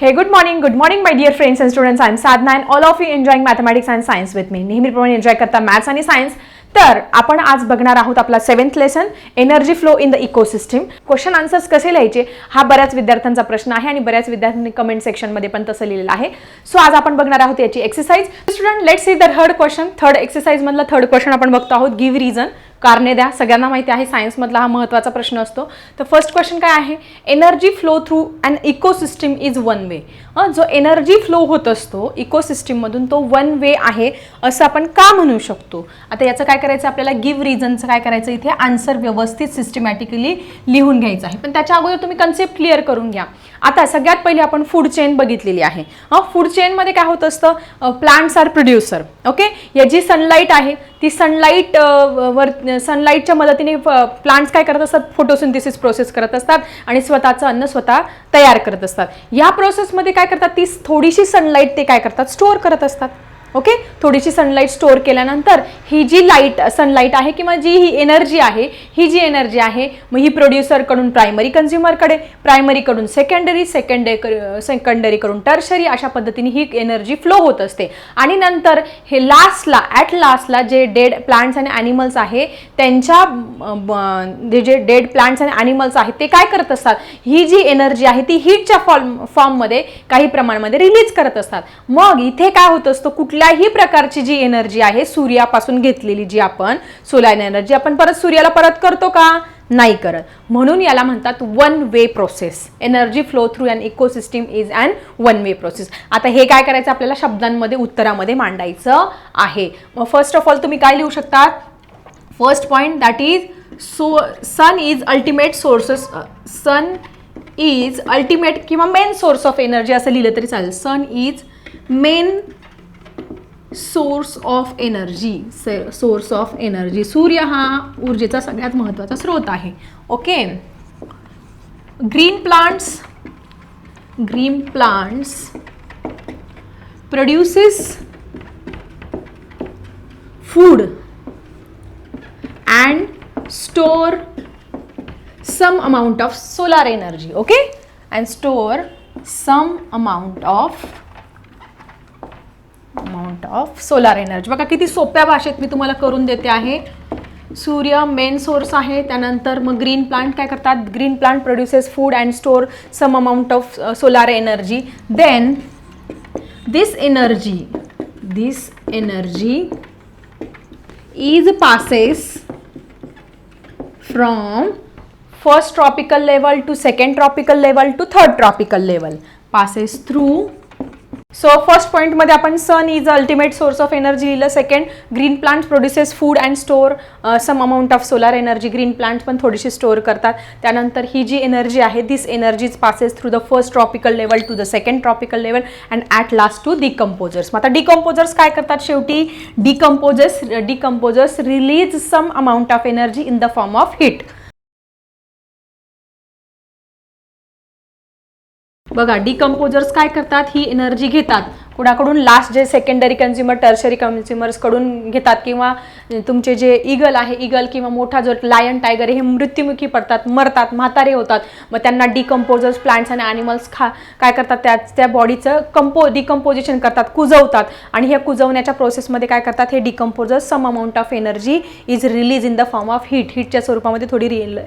Hey good morning good morning my my friends and students I am Sadhana and all of you enjoying mathematics and science with me नेहमीप्रमाणे enjoy करता maths आणि science तर आपण आज बघणार आहोत आपला seventh lesson energy flow in the ecosystem question answers कसे लिहायचे? हा बऱ्याच विद्यार्थ्यांचा प्रश्न आहे आणि बऱ्याच विद्यार्थ्यांनी कमेंट सेक्शनमध्ये पण तसं लिहिलेलं आहे. सो आज आपण बघणार आहोत याची exercise student let see the third question third एक्सरसाइजमधला third question आपण बघतो आहोत. गिव्ह रिझन कारणे द्या. सगळ्यांना माहिती आहे सायन्समधला हा महत्त्वाचा प्रश्न असतो. तर फर्स्ट क्वेश्चन काय आहे? Energy flow through and ecosystem is one way जो एनर्जी फ्लो होत असतो इकोसिस्टीममधून तो वन वे आहे असं आपण का म्हणू शकतो? आता याचं काय करायचं? आपल्याला गिव्ह रिझनचं काय करायचं? इथे आन्सर व्यवस्थित सिस्टमॅटिकली लिहून घ्यायचं आहे. पण त्याच्या अगोदर तुम्ही कन्सेप्ट क्लिअर करून घ्या. आता सगळ्यात पहिले आपण फूड चेन बघितलेली आहे. फूड चेनमध्ये काय होत असतं? प्लांट्स आर प्रोड्युसर ओके याची सनलाईट आहे. ती सनलाईट वर सनलाईटच्या मदतीने प्लांट्स काय करत असतात? फोटोसिंथेसिस प्रोसेस करत असतात आणि स्वतःचं अन्न स्वतः तयार करत असतात. या प्रोसेसमध्ये काय करतात? ती थोडीशी सनलाईट ते काय करतात? स्टोअर करत असतात. ओके? थोडीशी सनलाईट स्टोअर केल्यानंतर ही जी लाइट सनलाईट आहे किंवा जी ही एनर्जी आहे ही जी एनर्जी आहे मग ही प्रोड्युसरकडून प्रायमरी कन्झ्युमरकडे प्रायमरीकडून सेकंडरी सेकंडरी सेकंडरीकडून टर्शरी अशा पद्धतीने ही एनर्जी फ्लो होत असते. आणि नंतर हे लास्टला ॲट लास्टला जे डेड प्लांट्स आणि ॲनिमल्स आहे त्यांच्या जे जे डेड प्लांट्स आणि ॲनिमल्स आहेत ते काय करत असतात? ही जी एनर्जी आहे ती हीटच्या फॉर्म फॉर्ममध्ये काही प्रमाणामध्ये रिलीज करत असतात. मग इथे काय होत असतं? कुठल्याही प्रकारची जी एनर्जी आहे सूर्यापासून घेतलेली जी आपण सोलार एनर्जी आपण परत सूर्याला परत करतो का? नाही करत. म्हणून याला म्हणतात one way process energy flow through and ecosystem is and one way process आता हे काय करायचं? आपल्याला शब्दांमध्ये उत्तरामध्ये मांडायचं आहे. मग फर्स्ट ऑफ ऑल तुम्ही काय लिहू शकता first point that is so sun is ultimate sources sun is ultimate किंवा मेन सोर्स ऑफ एनर्जी असं लिहिलं तरी चालेल. Sun is main source of energy source of energy सूर्य हा ऊर्जेचा सगळ्यात महत्त्वाचा स्रोत आहे. Okay green plants green plants produces food and store some amount of solar energy okay and store some amount of amount of solar energy बघा किती सोप्या भाषेत मी तुम्हाला करून देते आहे. सूर्य मेन सोर्स आहे त्यानंतर मग ग्रीन प्लांट काय करतात? Green plant produces food and store some amount of solar energy then this energy this energy is passes from first tropical level to second tropical level to third tropical level passes through so first पॉईंटमध्ये आपण sun is ultimate source of energy लिहिलं second green plant produces food and store some amount of solar energy green plant पण थोडीशी store करतात. त्यानंतर ही जी energy आहे this energies passes through the first tropical level to the second tropical level and at last to decomposers मग आता decomposers काय करतात शेवटी? Decomposers decomposers release some amount of energy in the form of heat बघा decomposers काय करतात? ही energy घेतात. कुणाकडून लास्ट जे सेकंडरी कन्झ्युमर टर्शरी कन्झ्युमर्सकडून घेतात किंवा तुमचे जे इगल आहे इगल किंवा मोठा जो लायन टायगर हे मृत्युमुखी पडतात मरतात म्हातारे होतात. मग त्यांना डिकम्पोजर्स प्लांट्स आणि ॲनिमल्स खा काय करतात? त्या त्या बॉडीचं कंपो डिकम्पोजिशन करतात कुजवतात. आणि हे कुजवण्याच्या प्रोसेसमध्ये काय करतात? हे decomposers some amount of energy is release in the form of heat हीटच्या स्वरूपामध्ये थोडी रिल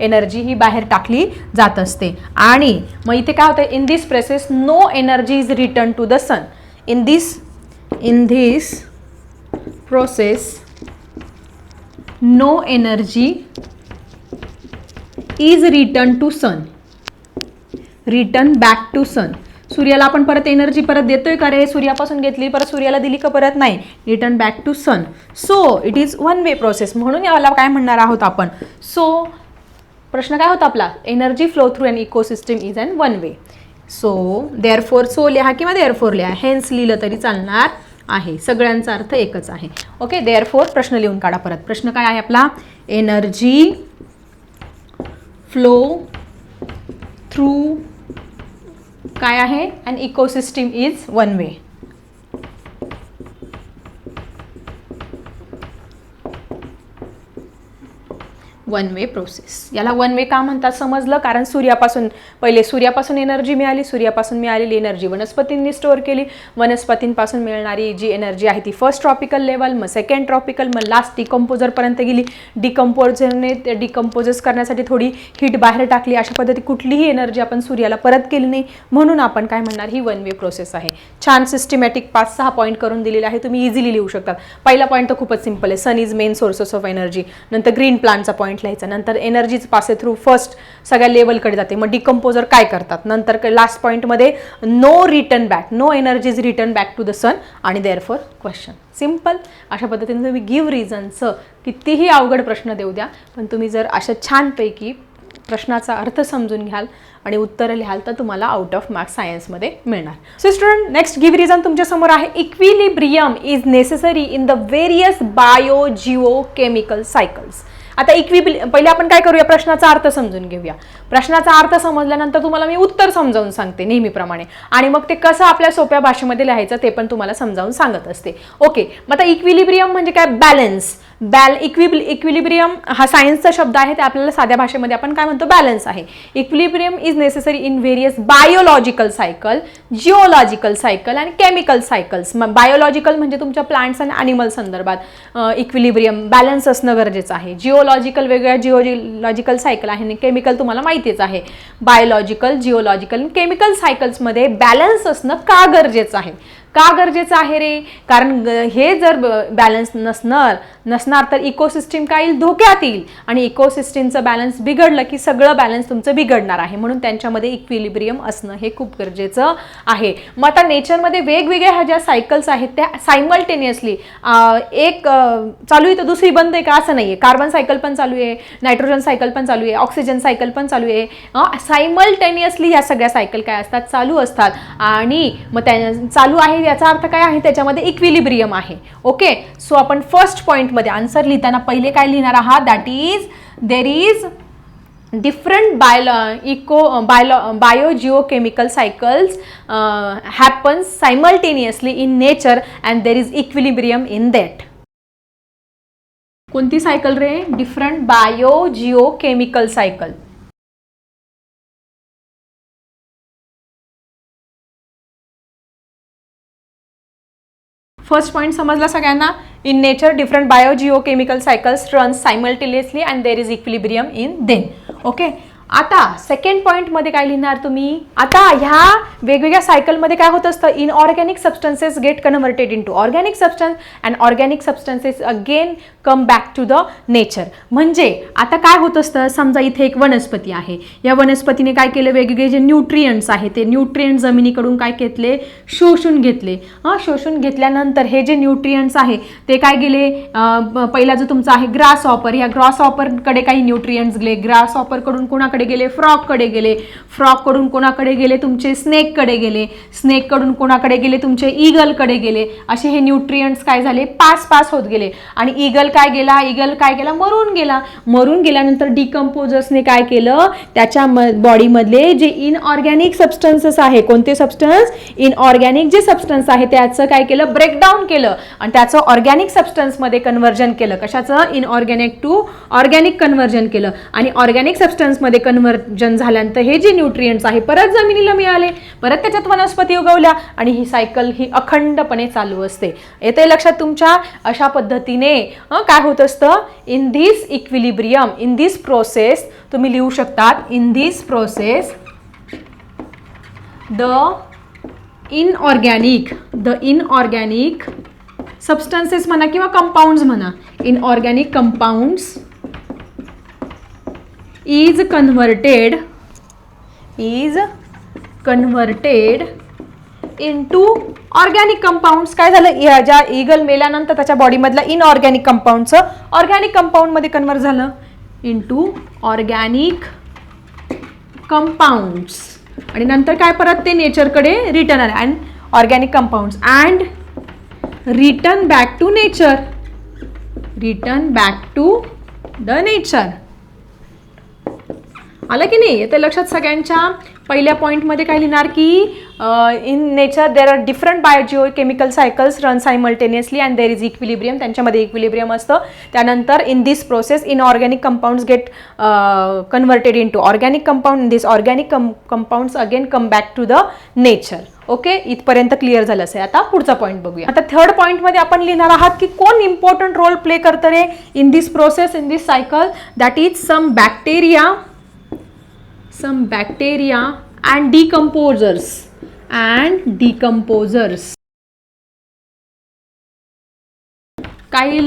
एनर्जी ही बाहेर टाकली जात असते. आणि मग इथे काय होतं in this process no energy is return to the sun in this in this process no energy is returned to sun. Return back to sun. सूर्याला आपण परत एनर्जी परत देतोय का रे? सूर्यापासून घेतली परत सूर्याला दिली का परत नाही? Return back to sun so it is one way process म्हणून याला काय म्हणणार आहोत आपण? सो प्रश्न काय होता आपला? Energy flow through an ecosystem is an one way so therefore so लिहा किंवा देअर फोर लिहा. हेन्स लिहिलं तरी चालणार आहे. सगळ्यांचा अर्थ एकच आहे. ओके देअर फोर प्रश्न लिहून काढा परत. प्रश्न काय आहे आपला? एनर्जी फ्लो थ्रू काय आहे? And ecosystem is one way one way process याला वन वे का म्हणतात? समजलं? कारण सूर्यापासून पहिले सूर्यापासून एनर्जी मिळाली सूर्यापासून मिळालेली एनर्जी वनस्पतींनी स्टोअर केली. वनस्पतींपासून मिळणारी जी एनर्जी आहे ती फर्स्ट ट्रॉपिकल लेवल मग सेकंड ट्रॉपिकल मग लास्ट डिकम्पोजरपर्यंत गेली. डिकम्पोजरने ते डिकम्पोजस करण्यासाठी थोडी हीट बाहेर टाकली. अशा पद्धती कुठलीही एनर्जी आपण सूर्याला परत केली नाही. म्हणून आपण काय म्हणणार? ही वन वे प्रोसेस आहे. छान सिस्टमॅटिक पाच सहा पॉईंट करून दिलेले आहे. तुम्ही इझिली लिहू शकता. पहिला पॉईंट तर खूपच सिंपल आहे. Sun is main sources of energy नंतर ग्रीन प्लांटचा पॉईंट लिहायचा नंतर एनर्जीच पासे थ्रू फर्स्ट सगळ्या लेवलकडे जाते. मग डिकम्पोजर काय करतात? नंतर लास्ट पॉईंटमध्ये no return back no energies return back to the sun आणि देअर फॉर क्वेश्चन सिंपल अशा पद्धतीने तुम्ही गिव्ह रिझनचं कितीही अवघड प्रश्न देऊ द्या पण तुम्ही जर अशा छानपैकी प्रश्नाचा अर्थ समजून घ्याल आणि उत्तरं लिहाल तर तुम्हाला आउट ऑफ मार्क्स सायन्समध्ये मिळणार. So student next give reason तुमच्यासमोर आहे. Equilibrium is necessary in the various bio geo chemical cycles आता इक्विबिल पहिले आपण काय करूया? प्रश्नाचा अर्थ समजून घेऊया. प्रश्नाचा अर्थ समजल्यानंतर तुम्हाला मी उत्तर समजावून सांगते नेहमीप्रमाणे. आणि मग ते कसं आपल्या सोप्या भाषेमध्ये लिहायचं ते पण तुम्हाला समजावून सांगत असते. ओके मग आता इक्विलिब्रियम म्हणजे काय? बॅलन्स बॅल इक्विब इक्विलिब्रियम हा सायन्सचा शब्द आहे ते आपल्याला साध्या भाषेमध्ये आपण काय म्हणतो? बॅलन्स आहे. Equilibrium is necessary in various biological cycle geological cycle आणि केमिकल सायकल्स मग बायोलॉजिकल म्हणजे तुमच्या प्लांट्स आणि अॅनिमल संदर्भात. इक्विलिब्रियम बॅलन्स असणं गरजेचं आहे. जिओलॉजिकल वेगळ्या जिओलॉजिकल सायकल आहे आणि केमिकल तुम्हाला माहितीच आहे. बायोलॉजिकल जिओलॉजिकल केमिकल सायकल्समध्ये बॅलन्स असणं का गरजेचं आहे? का गरजेचं आहे रे? कारण ग- हे जर बॅलन्स नसणार नसणार तर इकोसिस्टीम काय येईल? धोक्यात येईल. आणि इकोसिस्टीमचं बॅलन्स बिघडलं की सगळं बॅलन्स तुमचं बिघडणार आहे. म्हणून त्यांच्यामध्ये इक्विलिब्रियम असणं हे खूप गरजेचं आहे. मग आता नेचरमध्ये वेगवेगळ्या ह्या ज्या सायकल्स आहेत त्या सायमल्टेनियसली एक चालू आहे तर दुसरी बंद आहे का? असं नाही आहे कार्बन सायकल पण चालू आहे नायट्रोजन सायकल पण चालू आहे ऑक्सिजन सायकल पण चालू आहे. सायमल्टेनियसली ह्या सगळ्या सायकल काय असतात? चालू असतात. आणि मग त्या चालू आहे आणि याचा अर्थ काय आहे? त्याच्यामध्ये इक्विलिब्रियम आहे. ओके सो आपण फर्स्ट पॉईंटमध्ये आन्सर लिहिताना पहिले काय लिहिणार आहात? That is there is different bio eco bio bio geochemical cycles happens simultaneously in nature and there is equilibrium in that कोणती सायकल रे? Different bio geochemical cycle first point समजला सगळ्यांना in nature different biogeo chemical cycles run simultaneously and there is equilibrium in then okay आता second पॉईंटमध्ये काय लिहिणार तुम्ही? आता ह्या वेगवेगळ्या सायकलमध्ये काय होत असतं? Inorganic substances get converted in to organic substance and organic substances again come back to the nature म्हणजे आता काय होत असतं? समजा इथे एक वनस्पती आहे. या वनस्पतीने काय केलं? वेगवेगळे जे न्यूट्रियंट्स आहे ते न्यूट्रियंट जमिनीकडून काय घेतले? शोषून घेतले. हां शोषून घेतल्यानंतर हे जे न्यूट्रियंट्स आहे ते काय गेले? पहिला जो तुमचा आहे ग्रास ऑपर या ग्रास ऑपरकडे काही न्यूट्रियंट्स गेले. ग्रास ऑपरकडून कोणाकडे गेले फ्रॉककडे गेले. फ्रॉककडून कोणाकडे गेले? तुमचे स्नेककडे गेले. स्नेककडून कोणाकडे गेले? तुमचे ईगलकडे गेले. असे हे न्यूट्रियंट्स काय झाले? पास पास होत गेले. आणि ईगल काय गेला? ईगल काय गेला? मरून गेला. मरून गेल्यानंतर डिकम्पोजर्सने काय केलं? त्याच्या बॉडीमधले जे इनऑर्गॅनिक सबस्टन्सेस आहे कोणते सबस्टन्स इनऑर्गॅनिक जे सबस्टन्स आहे त्याचं काय केलं? ब्रेकडाऊन केलं. आणि त्याचं ऑर्गॅनिक सबस्टन्समध्ये कन्व्हर्जन केलं. कशाचं? इनऑर्गॅनिक टू ऑर्गॅनिक कन्व्हर्जन केलं. आणि ऑर्गॅनिक सबस्टन्समध्ये कन्व्हर्जन झाल्यानंतर हे जे न्यूट्रियंट्स आहे परत जमिनीला मिळाले परत त्याच्यात वनस्पती उगवल्या आणि ही सायकल ही अखंडपणे चालू असते. येते लक्षात तुमच्या? अशा पद्धतीने काय होत असतं? In this equilibrium in this process तुम्ही लिहू शकतात in this process the inorganic the inorganic substances म्हणा किंवा कंपाऊंड्स म्हणा inorganic compounds is converted is converted in to organic compounds काय झालं? या ज्या इगल मेल्यानंतर त्याच्या बॉडीमधल्या इनऑर्गॅनिक कंपाऊंडचं ऑर्गॅनिक कंपाऊंडमध्ये कन्व्हर्ट झालं इन टू ऑर्गॅनिक कंपाऊंड्स आणि नंतर काय परत? ते नेचरकडे रिटर्न आले. And organic compounds and return back to nature return back to the nature आलं की नाही? तर लक्षात सगळ्यांच्या पहिल्या पॉईंटमध्ये काय लिहिणार की in nature there are different biogeo chemical cycles run simultaneously and there is equilibrium त्यांच्यामध्ये इक्विलिब्रियम असतं. त्यानंतर in this process in organic compounds get converted in to organic compound in this organic come compounds again come back to the nature okay इथपर्यंत clear झालं असेल. आता पुढचा point बघूया. आता थर्ड पॉईंटमध्ये आपण लिहिणार आहात की कोण इम्पॉर्टंट रोल प्ले करतं रे in this process in this cycle that is some bacteria some bacteria and decomposers. And decomposers. काही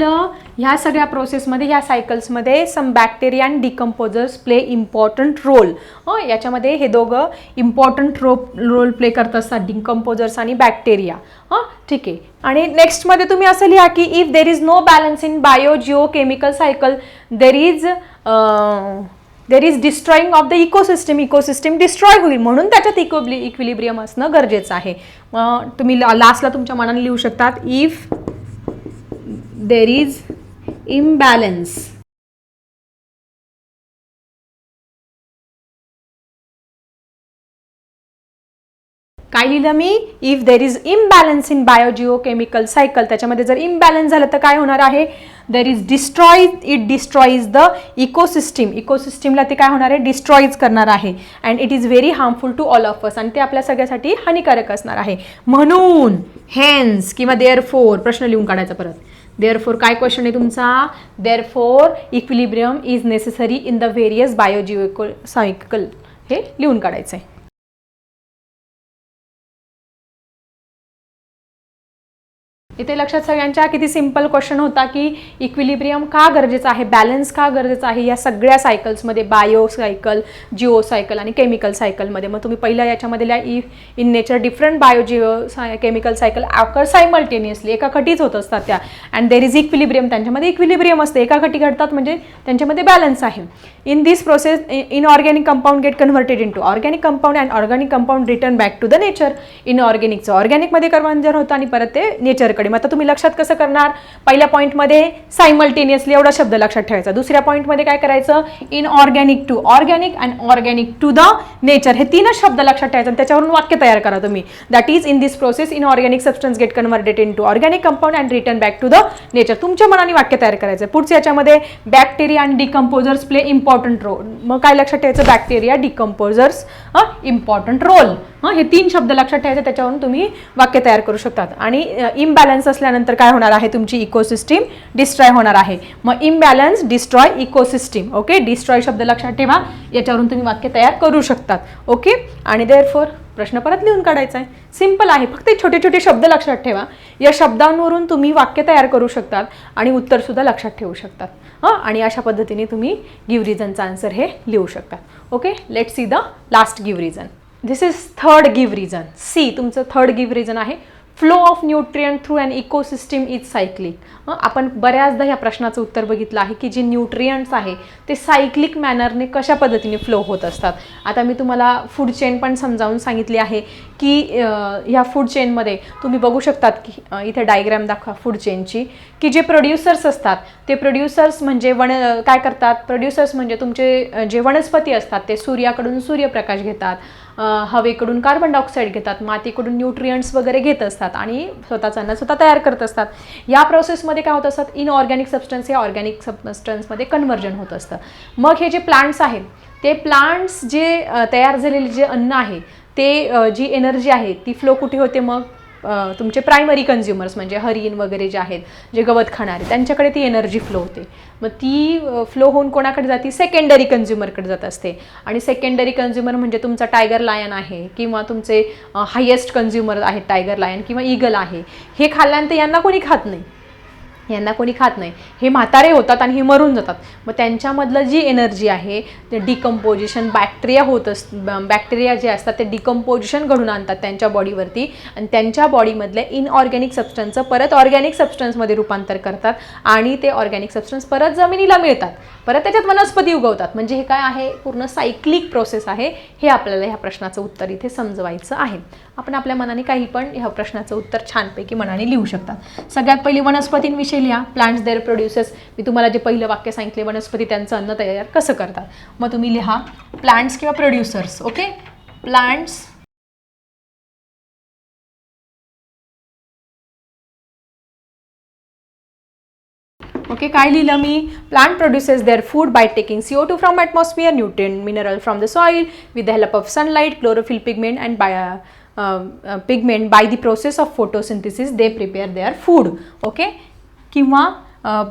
ह्या सगळ्या प्रोसेसमध्ये ह्या सायकल्समध्ये some bacteria and decomposers play important role याच्यामध्ये हे दोघं इम्पॉर्टंट रो रोल प्ले करत असतात डिकम्पोजर्स आणि बॅक्टेरिया हां ठीक आहे. आणि नेक्स्टमध्ये तुम्ही असं लिहा की if there is no balance in bio geo chemical cycle there is there is destroying of the ecosystem ecosystem destroy होईल म्हणून त्याच्यात इको इक्विलिब्रियम असणं गरजेचं आहे. तुम्ही लास्टला तुमच्या मनाने लिहू शकतात इफ देर इज इम्बॅलन्स काय लिहिलं मी? If there is imbalance in biogeochemical cycle त्याच्यामध्ये जर इम्बॅलन्स झालं तर काय होणार आहे? There is destroy it destroys the ecosystem इकोसिस्टीमला ते काय होणार आहे? डिस्ट्रॉईज करणार आहे. And it is very harmful to all of us आणि ते आपल्या सगळ्यासाठी हानिकारक असणार आहे. म्हणून हेन्स किंवा देअर फोर प्रश्न लिहून काढायचा परत. देअर फोर काय क्वेश्चन आहे तुमचा? Therefore equilibrium is necessary in the various biogeo cycle हे लिहून काढायचं आहे इथे लक्षात सगळ्यांच्या किती सिंपल क्वेश्चन होता की इक्विलिब्रियम का गरजेचं आहे? बॅलन्स का गरजेचं आहे? या सगळ्या सायकल्समध्ये बायो सायकल जिओ सायकल आणि केमिकल सायकलमध्ये मग तुम्ही पहिल्या याच्यामध्ये लिहा if in nature different bio geo साय केमिकल सायकल आकर सायमल्टेनियसली एका खटीच होत असतात त्या. अँड देर इज इक्विलिब्रियम त्यांच्यामध्ये इक्विलिब्रियम असते. एका खटी घडतात म्हणजे त्यांच्यामध्ये बॅलन्स आहे. In this process inorganic compound get converted into organic compound and organic compound return back to the nature इनऑर्गॅनिकचं ऑर्गॅनिकमध्ये कन्व्हर्जन होतं आणि परत ते नेचरकडे मग आता तुम्ही लक्षात कसं करणार? पहिल्या पॉईंटमध्ये सायमल्टेनियसली एवढा शब्द लक्षात ठेवायचा. दुसऱ्या पॉईंटमध्ये काय करायचं? Inorganic to organic and organic to the nature हे तीनच शब्द लक्षात ठेवायचं आणि त्याच्यावरून वाक्य तयार करा तुम्ही. That is in this process inorganic substance get converted into organic compound and return back to the nature तुमच्या मनाने वाक्य तयार करायचं पुढच्या याच्यामध्ये बॅक्टेरिया आणि डिकम्पोजर्स प्ले इम्पॉर्टंट रोल मग काय लक्षात ठेवायचं? बॅक्टेरिया डिकम्पोजर्स इम्पॉर्टंट रोल हां हे तीन शब्द लक्षात ठेवायचे त्याच्यावरून तुम्ही वाक्य तयार करू शकतात. आणि इम्बॅलन्स असल्यानंतर काय होणार आहे? तुमची इकोसिस्टीम डिस्ट्रॉय होणार आहे. मग imbalance destroy ecosystem okay destroy शब्द लक्षात ठेवा. याच्यावरून तुम्ही वाक्य तयार करू शकतात ओके आणि देअरफोर प्रश्न परत लिहून काढायचा आहे. सिंपल आहे. फक्त छोटे छोटे शब्द लक्षात ठेवा. या शब्दांवरून तुम्ही वाक्य तयार करू शकतात आणि उत्तरसुद्धा लक्षात ठेवू शकतात. हां? आणि अशा पद्धतीने तुम्ही गिव्ह रिझनचं आन्सर हे लिहू शकतात. Okay let see the last give reason this is third give reason see तुमचं थर्ड गिव्ह रिझन आहे. Flow of nutrient through and ecosystem is cyclic आपण बऱ्याचदा ह्या प्रश्नाचं उत्तर बघितलं आहे की जे न्यूट्रियंट्स आहे ते सायक्लिक मॅनरने कशा पद्धतीने फ्लो होत असतात. आता मी तुम्हाला फूड चेन पण समजावून सांगितली आहे की ह्या फूड चेनमध्ये तुम्ही बघू शकतात की इथे डायग्रॅम दाखवा फूड चेनची की जे प्रोड्युसर्स असतात ते प्रोड्युसर्स म्हणजे वन काय करतात? प्रोड्युसर्स म्हणजे तुमचे जे वनस्पती असतात ते सूर्याकडून सूर्यप्रकाश घेतात. हवेकडून कार्बन डायऑक्साईड घेतात मातीकडून न्यूट्रियंट्स वगैरे घेत असतात आणि स्वतःचा अन्न स्वतः तयार करत असतात. या प्रोसेसमध्ये काय होत असतात? इनऑर्गॅनिक सबस्टन्स हे ऑर्गॅनिक सबस्टन्समध्ये कन्व्हर्जन होत असतं. मग हे जे प्लांट्स आहेत ते प्लांट्स जे तयार झालेले जे अन्न आहे ते जी एनर्जी आहे ती फ्लो कुठे होते मग? तुमचे प्रायमरी कन्झ्युमर्स म्हणजे हरिण वगैरे जे आहेत जे गवत खाणारे त्यांच्याकडे ती एनर्जी फ्लो होते. मग ती फ्लो होऊन कोणाकडे जाते? सेकंडरी कन्झ्युमरकडे जात असते. आणि सेकंडरी कन्झ्युमर म्हणजे तुमचा टायगर लायन आहे किंवा तुमचे हायेस्ट कन्झ्युमर आहेत टायगर लायन किंवा ईगल आहे. हे खाल्ल्यानंतर यांना कोणी खात नाही. यांना कोणी खात नाही. हे म्हातारे होतात आणि हे मरून जातात. मग त्यांच्यामधलं जी एनर्जी आहे ते डिकम्पोजिशन बॅक्टेरिया होत अस बॅक्टेरिया जे असतात ते डिकम्पोजिशन घडून आणतात त्यांच्या बॉडीवरती आणि त्यांच्या बॉडीमधल्या इनऑर्गॅनिक सबस्टन्सचं परत ऑर्गॅनिक सबस्टन्समध्ये रूपांतर करतात आणि ते ऑर्गॅनिक सबस्टन्स परत जमिनीला मिळतात. परत त्याच्यात वनस्पती उगवतात. म्हणजे हे काय आहे? पूर्ण सायक्लिक प्रोसेस आहे. हे आपल्याला ह्या प्रश्नाचं उत्तर इथे समजवायचं आहे. आपण आपल्या मनाने काही पण ह्या प्रश्नाचं उत्तर छानपैकी मनाने लिहू शकतात सगळ्यात पहिली वनस्पतींविषयी लिहा. प्लांट्स देअर प्रोड्युसेस मी तुम्हाला जे पहिलं वाक्य सांगितले वनस्पती त्यांचं अन्न तयार कसं करतात? मग तुम्ही लिहा प्लांट्स किंवा प्रोड्युसर्स ओके प्लांट्स ओके काय लिहिलं मी? Plant produces their food by taking C O two from atmosphere nutrient mineral from the soil with the help of sunlight chlorophyll pigment and by pigment by the process of photosynthesis they prepare their food okay किंवा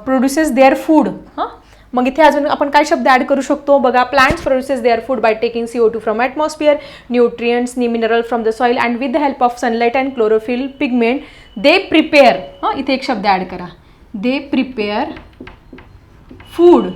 produces their food हां मग इथे अजून आपण काय शब्द add करू शकतो? बघा plants produces their food by taking C O two from atmosphere nutrients नी mineral from the soil and with the help of sunlight and chlorophyll pigment they prepare हां इथे एक शब्द ॲड करा. They prepare food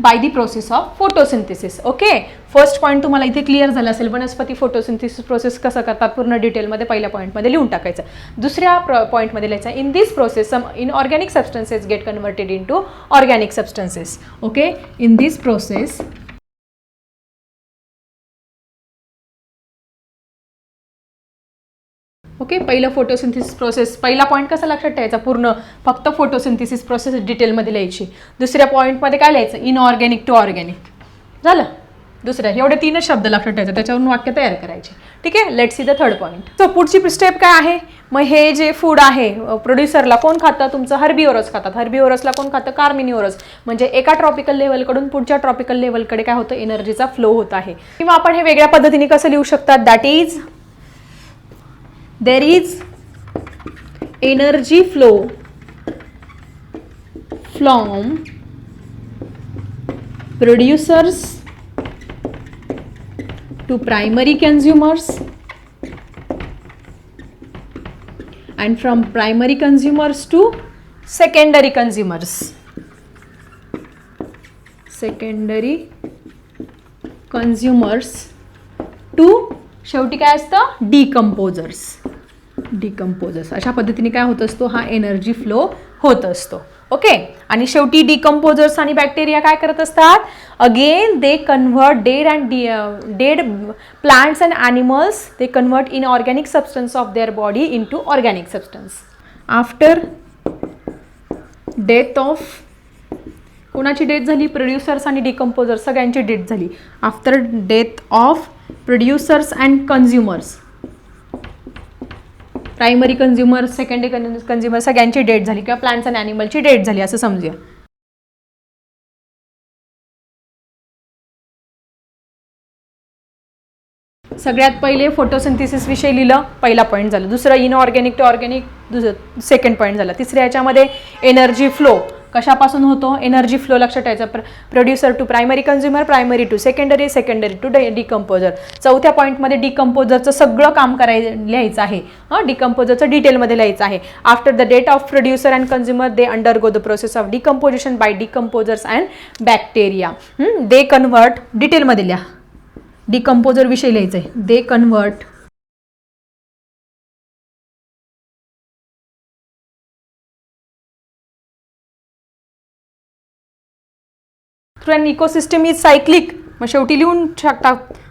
by the process of photosynthesis okay first point तुम्हाला इथे clear झाला असेल. वनस्पती फोटोसिंथिसिस प्रोसेस कसं करतात? पूर्ण डिटेलमध्ये पहिल्या पॉईंटमध्ये लिहून टाकायचं. दुसऱ्या प्र पॉईंटमध्ये लिहायचं. In this process some inorganic substances get converted into organic substances okay in this process okay पहिलं फोटोसिंथिसिस प्रोसेस पहिला पॉईंट कसा लक्षात ठेवायचा? पूर्ण फक्त फोटोसिंथिसिस प्रोसेस डिटेलमध्ये लिहायची. दुसऱ्या पॉईंटमध्ये काय लिहायचं? इनऑर्गॅनिक टू ऑर्गॅनिक झालं? दुसऱ्या एवढे तीनच शब्द लक्षात ठेवायचे त्याच्यावरून वाक्य तयार करायचे. ठीक आहे? Let see the third point so पुढची स्टेप काय आहे? मग हे जे फूड आहे प्रोड्युसरला कोण खातं? तुमचं हर्बिओरस खातात. हर्बिओरसला कोण खातं? कार्मिनिओरस. म्हणजे एका ट्रॉपिकल लेवलकडून पुढच्या ट्रॉपिकल लेवलकडे काय होतं? एनर्जीचा फ्लो होत आहे. किंवा आपण हे वेगळ्या पद्धतीने कसं लिहू शकतात? That is there is energy flow from producers to primary consumers and from primary consumers to secondary consumers secondary consumers to शेवटी काय असतं डिकम्पोजर्स डिकम्पोजर्स अशा पद्धतीने काय होत असतो हा एनर्जी फ्लो होत असतो ओके? आणि शेवटी डिकम्पोजर्स आणि बॅक्टेरिया काय करत असतात? Again they convert dead and dead plants and animals they convert inorganic substance of their body into organic substance after death of कोणाची डेथ झाली? प्रोड्युसर्स आणि डिकम्पोजर्स सगळ्यांची डेथ झाली. After death of producers and consumers primary consumer secondary consumer सगळ्यांची death झाली किंवा plants आणि ॲनिमलची date झाली असं समजूया. सगळ्यात पहिले फोटोसिंथिसिस विषयी लिहिलं पहिला पॉईंट झाला. दुसरं इनऑर्गॅनिक टू ऑर्गॅनिक दुसरं सेकंड पॉईंट झाला. तिसऱ्या याच्यामध्ये एनर्जी फ्लो कशापासून होतो? एनर्जी फ्लो लक्षात ठेवायचा. प्र producer to primary consumer primary to secondary secondary to decomposer चौथ्या पॉईंटमध्ये डिकम्पोजरचं सगळं काम कराय लिहायचं आहे. हां डिकम्पोजरचं डिटेलमध्ये लिहायचं आहे. After the death of producer and consumer they undergo the process of decomposition by decomposers and bacteria they convert डिटेलमध्ये लिहा. डिकम्पोजरविषयी लिहायचं आहे they convert through an ecosystem is cyclic मग शेवटी लिहून शकता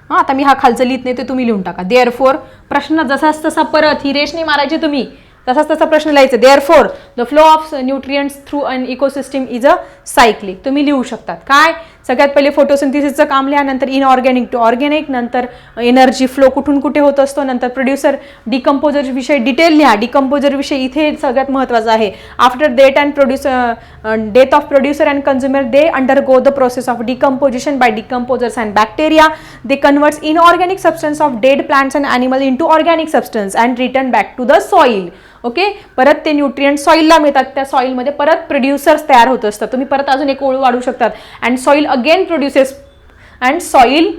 हां आता मी हा खालचं लिहित नाही ते तुम्ही लिहून टाका. देअर फोर प्रश्न जसाच तसा परत ही रेशने मारायची तुम्ही. तसाच तसा प्रश्न लिहायचा. Therefore the flow of nutrients through an ecosystem is a cyclic तुम्ही लिहू शकतात. काय? सगळ्यात पहिले फोटोसिंथिसिसचं काम लिहा नंतर इनऑर्गॅनिक टू ऑर्गॅनिक नंतर एनर्जी फ्लो कुठून कुठे होत असतो नंतर प्रोड्युसर डिकम्पोजर विषय डिटेल लिहा. डिकम्पोजर विषय इथे सगळ्यात महत्त्वाचं आहे. After death and producer death of producer and consumer they undergo the process of decomposition by decomposers and bacteria they converts inorganic substance of dead plants and animal into organic substance and return back to the soil okay? परत ते nutrient सॉईलला मिळतात. त्या सॉईलमध्ये परत producers तयार होत असतात. तुम्ही परत अजून एक ओळू वाढू शकतात. And soil again produces and soil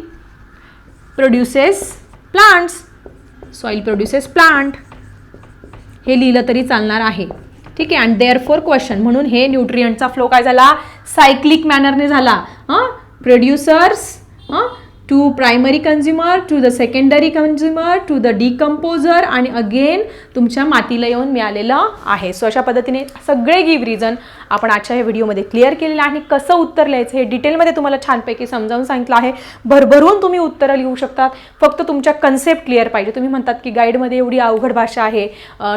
produces plants soil produces plant हे लिहिलं तरी चालणार आहे. ठीक आहे? अँड देअर फोर क्वेश्चन म्हणून हे न्यूट्रियंटचा फ्लो काय झाला? सायक्लिक मॅनरने झाला. हां? प्रोड्युसर्स हां? To primary consumer to the secondary consumer to the decomposer आणि अगेन तुमच्या मातीला येऊन मिळालेलं आहे. सो अशा पद्धतीने सगळे गिव्ह रिझन आपण आजच्या या व्हिडिओमध्ये क्लिअर केलेलं आहे. आणि कसं उत्तर लिहायचं हे डिटेलमध्ये तुम्हाला छानपैकी समजावून सांगितलं आहे. भरभरून तुम्ही उत्तरं लिहू शकतात. फक्त तुमच्या कन्सेप्ट क्लिअर पाहिजे. तुम्ही म्हणतात की गाईडमध्ये एवढी अवघड भाषा आहे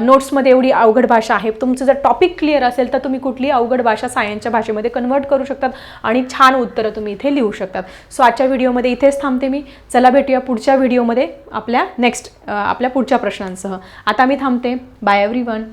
नोट्समध्ये एवढी अवघड भाषा आहे. तुमचं जर टॉपिक क्लिअर असेल तर तुम्ही कुठली अवघड भाषा सायन्सच्या भाषेमध्ये कन्वर्ट करू शकतात आणि छान उत्तरं तुम्ही इथे लिहू शकतात. सो आजच्या व्हिडिओमध्ये इथेच थांबते मी. चला भेटूया पुढच्या व्हिडिओमध्ये आपल्या नेक्स्ट आपल्या पुढच्या प्रश्नांसह. आता मी थांबते. Bye every one